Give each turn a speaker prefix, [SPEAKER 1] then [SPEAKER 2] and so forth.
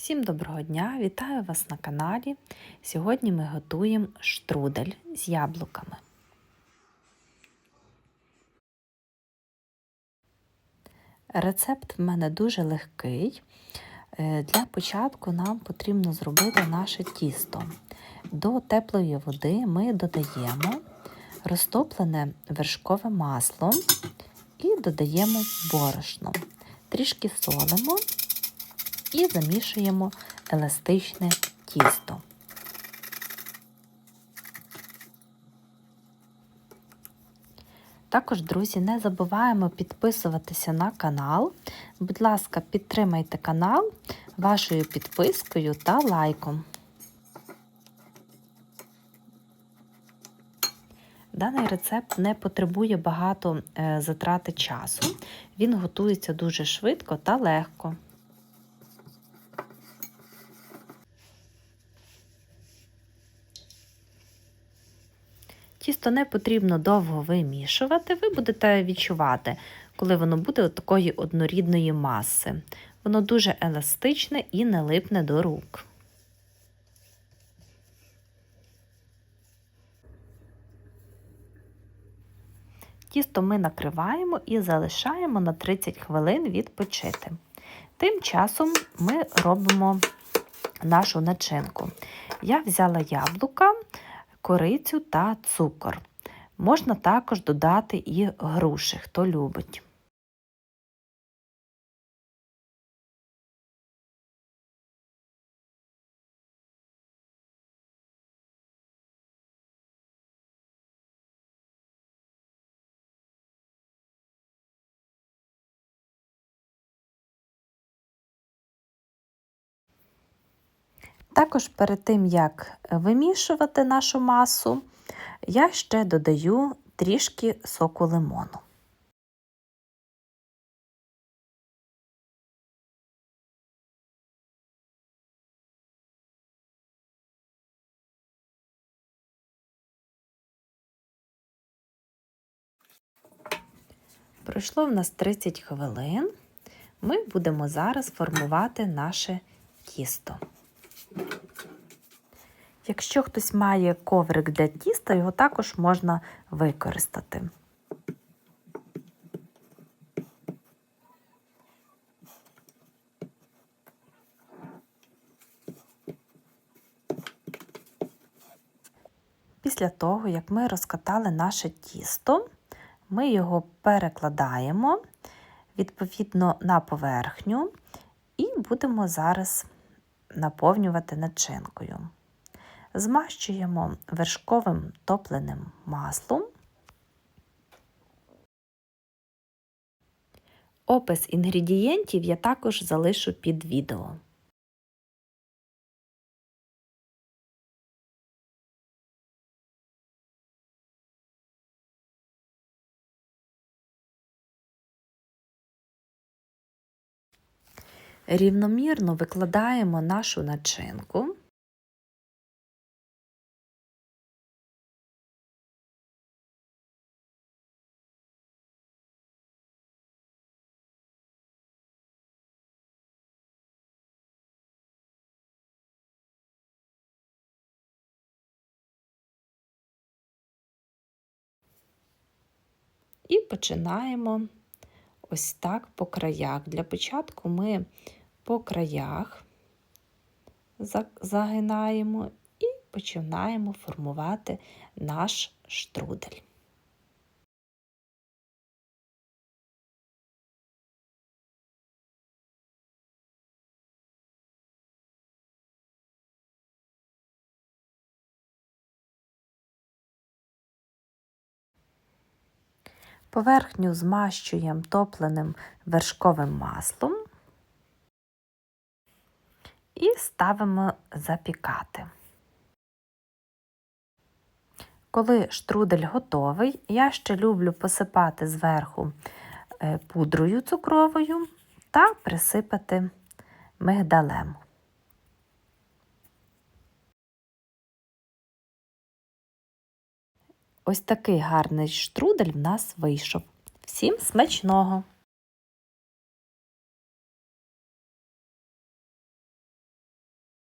[SPEAKER 1] Всім доброго дня! Вітаю вас на каналі. Сьогодні ми готуємо штрудель з яблуками. Рецепт в мене дуже легкий. Е, Для початку нам потрібно зробити наше тісто. До теплої води ми додаємо розтоплене вершкове масло і додаємо борошно. Трішки солимо і замішуємо еластичне тісто. Також, друзі, не забуваємо підписуватися на канал. Будь ласка, підтримайте канал вашою підпискою та лайком. Даний рецепт не потребує багато е, затрати часу. Він готується дуже швидко та легко. Тісто не потрібно довго вимішувати, ви будете відчувати, коли воно буде такої однорідної маси. Воно дуже еластичне і не липне до рук. Тісто ми накриваємо і залишаємо на 30 хвилин відпочити. Тим часом ми робимо нашу начинку. Я взяла яблука, корицю та цукор. Можна також додати і груші, хто любить. Також перед тим, як вимішувати нашу масу, я ще додаю трішки соку лимону. Пройшло в нас 30 хвилин. Ми будемо зараз формувати наше тісто. Якщо хтось має коврик для тіста, його також можна використати. Після того, як ми розкатали наше тісто, ми його перекладаємо відповідно на поверхню і будемо зараз наповнювати начинкою. Змащуємо вершковим топленим маслом. Опис інгредієнтів я також залишу під відео. Рівномірно викладаємо нашу начинку. І починаємо ось так по краях. Для початку ми по краях загинаємо і починаємо формувати наш штрудель. Поверхню змащуємо топленим вершковим маслом і ставимо запікати. Коли штрудель готовий, я ще люблю посипати зверху е, пудрою цукровою та присипати мигдалем. Ось такий гарний штрудель в нас вийшов. Всім смачного!